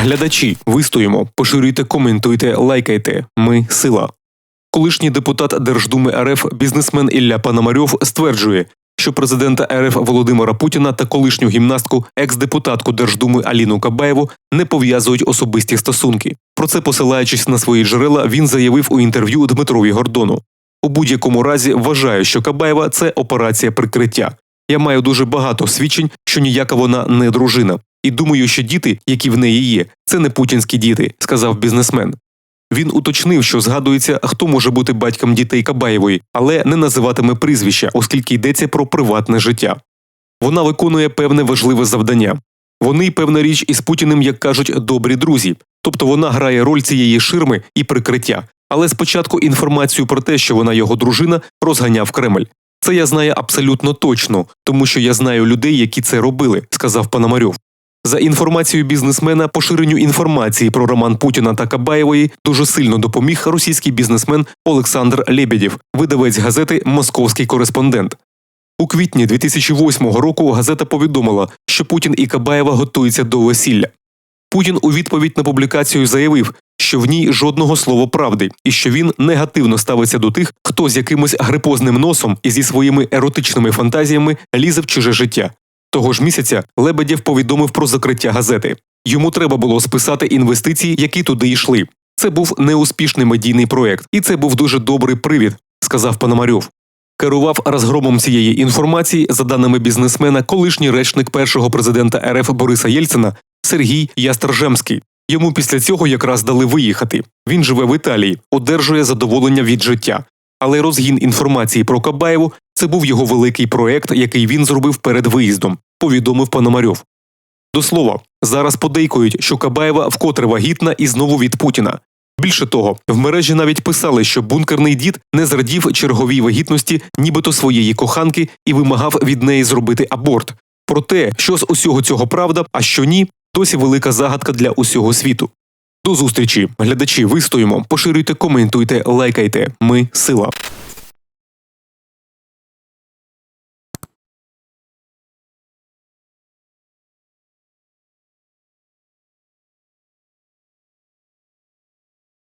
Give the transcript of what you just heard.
Глядачі, вистоїмо, поширюйте, коментуйте, лайкайте. Ми сила. Колишній депутат Держдуми РФ бізнесмен Ілля Пономарьов стверджує, що президента РФ Володимира Путіна та колишню гімнастку, екс-депутатку Держдуми Аліну Кабаєву не пов'язують особисті стосунки. Про це посилаючись на свої джерела, він заявив у інтерв'ю Дмитрові Гордону. У будь-якому разі вважаю, що Кабаєва це операція прикриття. Я маю дуже багато свідчень, що ніяка вона не дружина. І думаю, що діти, які в неї є, це не путінські діти, сказав бізнесмен. Він уточнив, що згадується, хто може бути батьком дітей Кабаєвої, але не називатиме прізвища, оскільки йдеться про приватне життя. Вона виконує певне важливе завдання. Вони, певна річ, із Путіним, як кажуть, добрі друзі, тобто вона грає роль цієї ширми і прикриття. Але спочатку інформацію про те, що вона його дружина, розганяв Кремль. Це я знаю абсолютно точно, тому що я знаю людей, які це робили, сказав Пономарьов. За інформацією бізнесмена, поширенню інформації про роман Путіна та Кабаєвої дуже сильно допоміг російський бізнесмен Олександр Лебедєв, видавець газети Московський кореспондент. У квітні 2008 року газета повідомила, що Путін і Кабаєва готуються до весілля. Путін у відповідь на публікацію заявив, що в ній жодного слова правди, і що він негативно ставиться до тих, хто з якимось грипозним носом і зі своїми еротичними фантазіями лізе в чуже життя. Того ж місяця Лебедєв повідомив про закриття газети. Йому треба було списати інвестиції, які туди йшли. Це був неуспішний медійний проект, і це був дуже добрий привід, сказав Пономарьов. Керував розгромом цієї інформації, за даними бізнесмена, колишній речник першого президента РФ Бориса Єльцина Сергій Ястержемський. Йому після цього якраз дали виїхати. Він живе в Італії, одержує задоволення від життя. Але розгін інформації про Кабаєву це був його великий проект, який він зробив перед виїздом, повідомив Пономарьов. До слова, зараз подейкують, що Кабаєва вкотре вагітна і знову від Путіна. Більше того, в мережі навіть писали, що бункерний дід не зрадів черговій вагітності, нібито своєї коханки, і вимагав від неї зробити аборт. Про те, що з усього цього правда, а що ні, досі велика загадка для усього світу. До зустрічі, глядачі, вистоїмо, поширюйте, коментуйте, лайкайте. Ми сила.